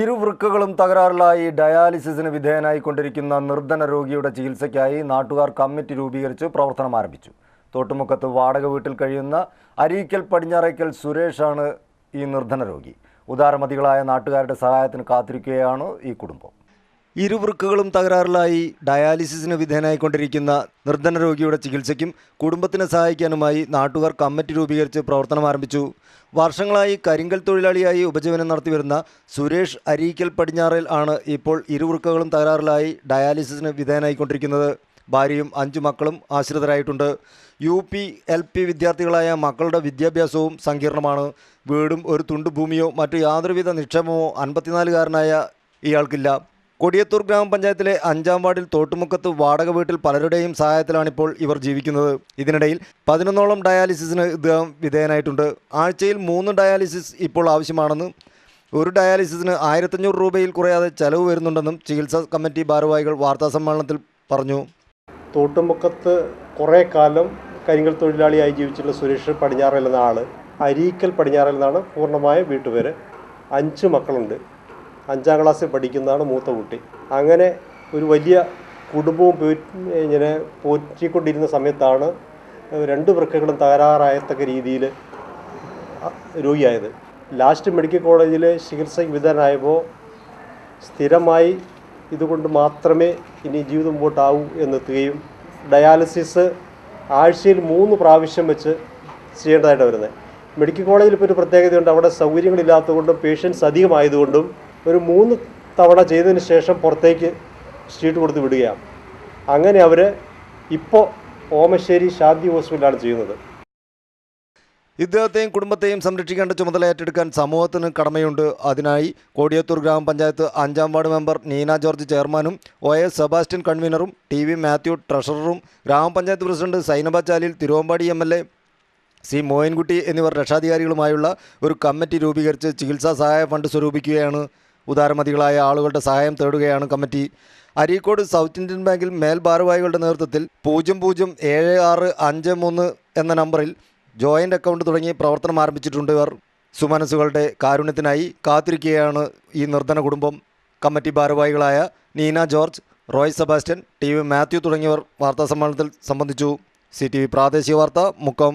ഇരുവൃക്കകളും തകരാറിലായി ഡയാലിസിസിന് വിധേയനായിക്കൊണ്ടിരിക്കുന്ന നിർധന രോഗിയുടെ ചികിത്സയ്ക്കായി നാട്ടുകാർ കമ്മിറ്റി രൂപീകരിച്ച് പ്രവർത്തനം ആരംഭിച്ചു. തോട്ടുമുക്കത്ത് വാടക വീട്ടിൽ കഴിയുന്ന അരീക്കൽ പടിഞ്ഞാറയ്ക്കൽ സുരേഷാണ് ഈ നിർധന രോഗി. ഉദാരമതികളായ നാട്ടുകാരുടെ സഹായത്തിന് കാത്തിരിക്കുകയാണ് ഈ കുടുംബം. ഇരുവൃക്കകളും തകരാറിലായി ഡയാലിസിസിന് വിധേയനായിക്കൊണ്ടിരിക്കുന്ന നിർധന രോഗിയുടെ ചികിത്സയ്ക്കും കുടുംബത്തിനെ സഹായിക്കാനുമായി നാട്ടുകാർ കമ്മിറ്റി രൂപീകരിച്ച് പ്രവർത്തനം ആരംഭിച്ചു. വർഷങ്ങളായി കരിങ്കൽ തൊഴിലാളിയായി ഉപജീവനം നടത്തിവരുന്ന സുരേഷ് അരീക്കൽ പടിഞ്ഞാറിൽ ആണ് ഇപ്പോൾ ഇരുവൃക്കകളും തകരാറിലായി ഡയാലിസിസിന് വിധേയനായിക്കൊണ്ടിരിക്കുന്നത്. ഭാര്യയും അഞ്ചു മക്കളും ആശ്രിതരായിട്ടുണ്ട്. യു പി എൽ പി വിദ്യാർത്ഥികളായ മക്കളുടെ വിദ്യാഭ്യാസവും സങ്കീർണമാണ്. വീടും ഒരു തുണ്ട് ഭൂമിയോ മറ്റു യാതൊരുവിധ നിക്ഷേപമോ അൻപത്തിനാലുകാരനായ ഇയാൾക്കില്ല. കൊടിയത്തൂർ ഗ്രാമപഞ്ചായത്തിലെ അഞ്ചാം വാർഡിൽ തോട്ടുമുക്കത്ത് വാടക വീട്ടിൽ പലരുടെയും സഹായത്തിലാണിപ്പോൾ ഇവർ ജീവിക്കുന്നത്. ഇതിനിടയിൽ പതിനൊന്നോളം ഡയാലിസിസിന് ഇദ്ദേഹം വിധേയനായിട്ടുണ്ട്. ആഴ്ചയിൽ മൂന്ന് ഡയാലിസിസ് ഇപ്പോൾ ആവശ്യമാണെന്നും ഒരു ഡയാലിസിസിന് ആയിരത്തഞ്ഞൂറ് രൂപയിൽ കുറയാതെ ചെലവ് വരുന്നുണ്ടെന്നും ചികിത്സാ കമ്മിറ്റി ഭാരവാഹികൾ വാർത്താസമ്മേളനത്തിൽ പറഞ്ഞു. തോട്ടുമുക്കത്ത് കുറേ കാലം കരിങ്കൽ തൊഴിലാളിയായി ജീവിച്ചിട്ടുള്ള സുരേഷ് പടിഞ്ഞാറൽ എന്ന ആൾ അരീക്കൽ പടിഞ്ഞാറൽ എന്നാണ് പൂർണമായ വീട്ടുപേര്. അഞ്ച് മക്കളുണ്ട്. അഞ്ചാം ക്ലാസ്സിൽ പഠിക്കുന്നതാണ് മൂത്ത കുട്ടി. അങ്ങനെ ഒരു വലിയ കുടുംബവും ഇങ്ങനെ പോറ്റിക്കൊണ്ടിരുന്ന സമയത്താണ് രണ്ട് വൃക്കകളും തകരാറായത്തക്ക രീതിയിൽ രോഗിയായത്. ലാസ്റ്റ് മെഡിക്കൽ കോളേജിൽ ചികിത്സയ്ക്ക് വിധേയനായപ്പോൾ സ്ഥിരമായി ഇതുകൊണ്ട് മാത്രമേ ഇനി ജീവിതം മുമ്പോട്ടാവൂ എന്നെത്തുകയും ഡയാലിസിസ് ആഴ്ചയിൽ മൂന്ന് പ്രാവശ്യം വെച്ച് ചെയ്യേണ്ടതായിട്ട് വരുന്നത്. മെഡിക്കൽ കോളേജിൽ ഇപ്പോൾ ഒരു പ്രത്യേകതയുണ്ട് അവിടെ സൗകര്യങ്ങളില്ലാത്തതുകൊണ്ടും പേഷ്യൻസ് അധികമായതുകൊണ്ടും ഒരു മൂന്ന് തവണ ചെയ്തതിന് ശേഷം പുറത്തേക്ക് ഷീറ്റ് കൊടുത്ത് വിടുകയാണ്. അങ്ങനെ അവർ ഇപ്പോൾ ഓമശ്ശേരി ശാന്തി ഹോസ്പിറ്റലാണ് ചെയ്യുന്നത്. ഇദ്ദേഹത്തെയും കുടുംബത്തെയും സംരക്ഷിക്കേണ്ട ചുമതല ഏറ്റെടുക്കാൻ സമൂഹത്തിന് കടമയുണ്ട്. അതിനായി കോടിയത്തൂർ ഗ്രാമപഞ്ചായത്ത് അഞ്ചാം വാർഡ് മെമ്പർ നീന ജോർജ് ചെയർമാനും ഒ എസ് സെബാസ്റ്റ്യൻ കൺവീനറും ടി വി മാത്യു ട്രഷററും ഗ്രാമപഞ്ചായത്ത് president Zainaba Chalil Thiruvambady M L A C Moyinkutty എന്നിവർ രക്ഷാധികാരികളുമായുള്ള ഒരു കമ്മിറ്റി രൂപീകരിച്ച് ചികിത്സാ സഹായ ഫണ്ട് സ്വരൂപിക്കുകയാണ് ഉദാരമതികളായ ആളുകളുടെ സഹായം തേടുകയാണ് കമ്മിറ്റി. അരീക്കോട് സൗത്ത് ഇന്ത്യൻ ബാങ്കിൽ മേൽഭാരവാഹികളുടെ നേതൃത്വത്തിൽ പൂജ്യം പൂജ്യം ഏഴ് ആറ് അഞ്ച് മൂന്ന് എന്ന നമ്പറിൽ ജോയിന്റ് അക്കൗണ്ട് തുടങ്ങി പ്രവർത്തനം ആരംഭിച്ചിട്ടുണ്ട് ഇവർ. സുമനസ്സുകളുടെ കാരുണ്യത്തിനായി കാത്തിരിക്കുകയാണ് ഈ നിർധന കുടുംബം. കമ്മിറ്റി ഭാരവാഹികളായ നീന ജോർജ് റോയ് സെബാസ്റ്റ്യൻ ടി വി മാത്യു തുടങ്ങിയവർ വാർത്താസമ്മേളനത്തിൽ സംബന്ധിച്ചു. സി ടി വി പ്രാദേശിക വാർത്ത മുക്കം.